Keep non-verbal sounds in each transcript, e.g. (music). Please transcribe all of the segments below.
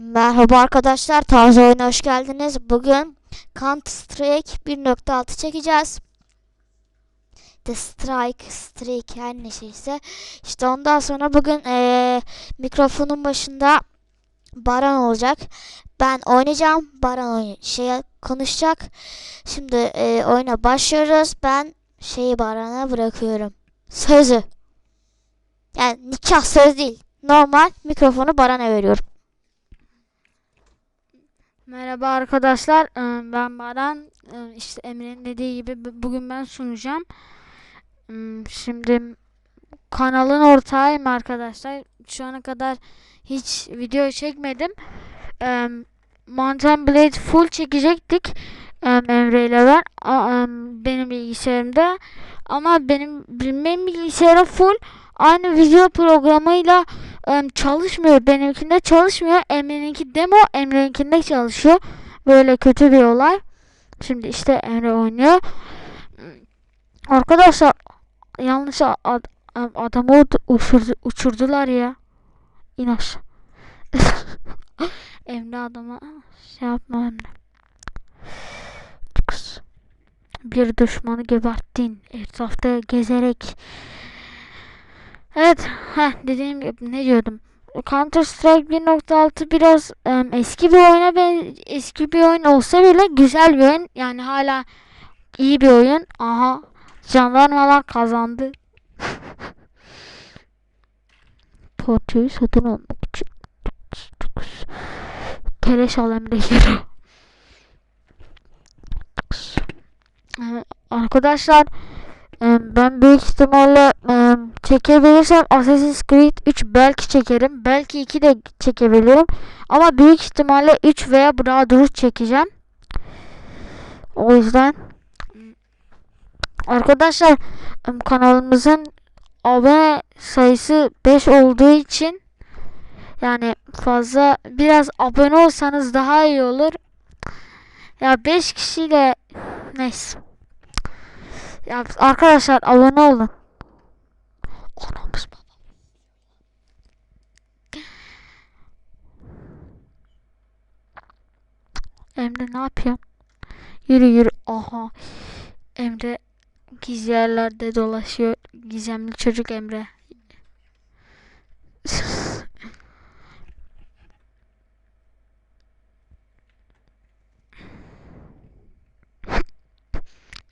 Merhaba arkadaşlar, Tarzı Oyun'a hoş geldiniz. Bugün Counter Strike 1.6 çekeceğiz. The Strike, Strike her ne şeyse. İşte ondan sonra bugün eee, mikrofonun başında Baran olacak. Ben oynayacağım, Baran oyun şeye konuşacak. Şimdi eee, oyuna başlıyoruz. Ben şeyi Baran'a bırakıyorum. Sözü. Yani nikah söz değil. Normal mikrofonu Baran'a veriyorum. Merhaba arkadaşlar, eee, ben Baran. Eee, İşte Emre'nin dediği gibi bu- bugün ben sunacağım. Hmm, Şimdi kanalın ortağıyım arkadaşlar. Şu ana kadar hiç video çekmedim. Mountain Blade full çekecektik Emre ile ben benim bilgisayarımda. Ama benim benim bilgisayarım full aynı video programıyla çalışmıyor. Benimkinde çalışmıyor. Emre'ninki demo, Emre'ninkinde çalışıyor. Böyle kötü bir olay. Şimdi işte Emre oynuyor. Arkadaşlar yanlış ad- am- adamı uçurdu, uçurdular ya. İn. (laughs) Emre adama şey yapma Emre. Bir düşmanı geberttin. Etrafta gezerek. Heh, dediğim gibi ne diyordum? Counter Strike 1.6 biraz em, eski bir oyuna ben eski bir oyun olsa bile güzel bir oyun. Yani hala iyi bir oyun. Aha. Jandarmalar kazandı. (laughs) Parçayı satın almak için. Keleş alemdekileri. Arkadaşlar ben büyük ihtimalle çekebilirsem Assassin's Creed 3 belki çekerim. Belki 2 de çekebilirim. Ama büyük ihtimalle 3 veya dur çekeceğim. O yüzden arkadaşlar kanalımızın abone sayısı 5 olduğu için yani fazla biraz abone olsanız daha iyi olur. Ya 5 kişiyle neyse. Ya arkadaşlar abone olun. Emre ne yapıyorsun? Yürü yürü. Aha. Emre gizli yerlerde dolaşıyor. Gizemli çocuk Emre.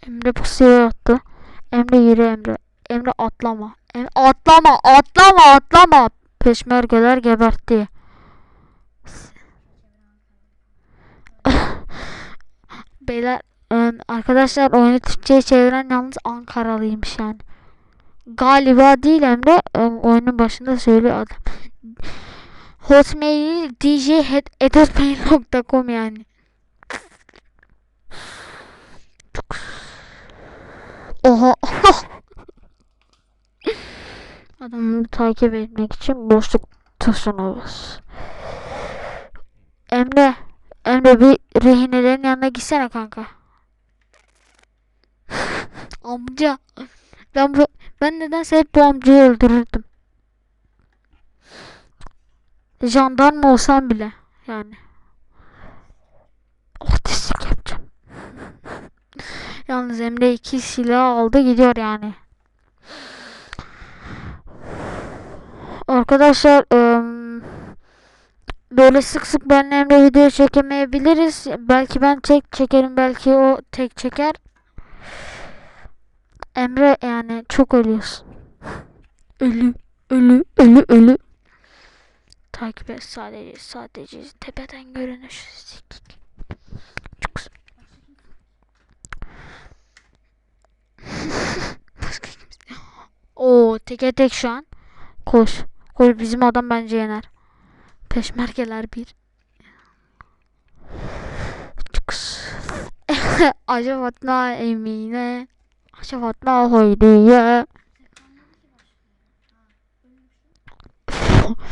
Emre pusuya yattı. Emre yürü Emre. Emre atlama. Emre atlama atlama atlama. Peşmergeler gebertti. Beyler em, arkadaşlar oyunu Türkçe'ye çeviren yalnız Ankaralıymış yani. Galiba değil Emre em, oyunun başında söylüyor adam. Hotmail dj.com yani. Oha. (laughs) Adamı takip etmek için boşluk tuşuna bas. Emre. Emre bir rehinelerin yanına gitsene kanka. (laughs) Amca. Ben bu, ben nedense hep bu amcayı öldürürdüm. Jandarma olsam bile yani. Artistlik yapacağım. (laughs) Yalnız Emre iki silah aldı gidiyor yani. Arkadaşlar em, böyle sık sık benimle Emre video çekemeyebiliriz. Belki ben tek çekerim belki o tek çeker. Emre yani çok ölüyorsun. Ölü, ölü, ölü, ölü. Takip et sadece, sadece tepeden görünüş. Çok. (laughs) Oo, teke tek şu an. Koş. Koş bizim adam bence yener. Peşmergeler bir. (laughs) Acaba Emine. Acaba Hayriye. (laughs)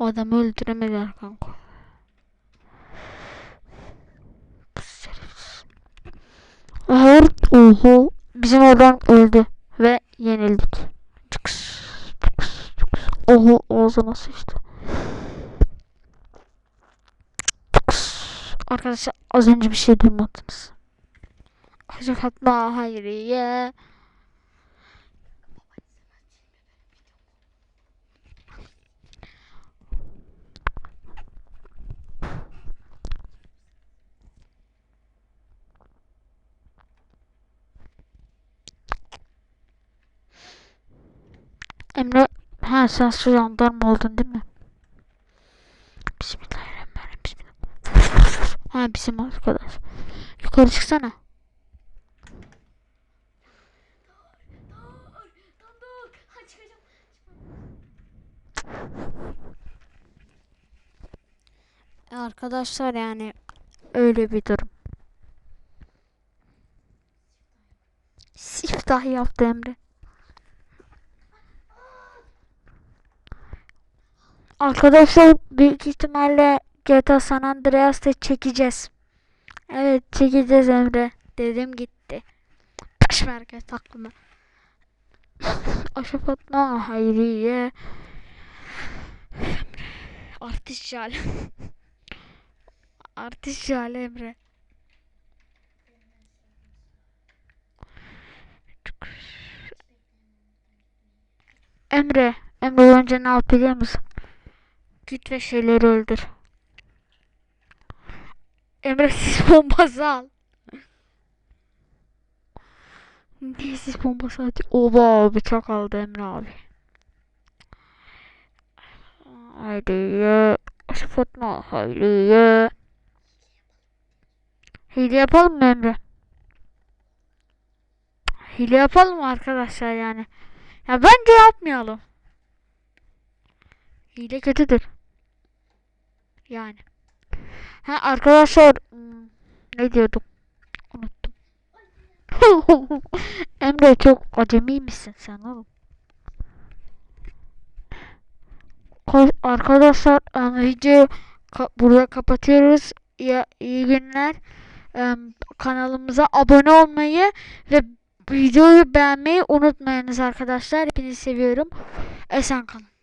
Adamı öldüremediler kanka. Hayır. Oho. Bizim adam öldü. Ve yenildik. Oho ağzına sıçtı. Arkadaşlar az önce bir şey duymadınız. Ayşe Fatma Hayriye. Emre, ha sen su jandarma oldun değil mi? Ha bizim arkadaş. Yukarı çıksana. E, Arkadaşlar yani öyle bir durum. Siftah yaptı Emre. Arkadaşlar büyük ihtimalle GTA San Andreas'ta çekeceğiz. Evet çekeceğiz Emre. Dedim gitti. Taş merkez aklıma. (laughs) Aşağı Fatma Hayriye. Artist Jale. (laughs) Artist Jale Emre. Emre, Emre önce ne yap biliyor musun? Git ve şeyleri öldür. Emre sis bombası al. Niye sis bombası atıyor? Oba bıçak aldı Emre abi. Haydi ye. Fatma haydi. Hile yapalım mı Emre? Hile yapalım mı arkadaşlar yani? Ya bence yapmayalım. Hile kötüdür. Yani. Ha arkadaşlar ne diyordum? Unuttum. (laughs) Emre çok acemi misin sen oğlum? Arkadaşlar em, videoyu ka- burada kapatıyoruz. Ya, iyi günler. Kanalımıza abone olmayı ve videoyu beğenmeyi unutmayınız arkadaşlar. Hepinizi seviyorum. Esen kalın.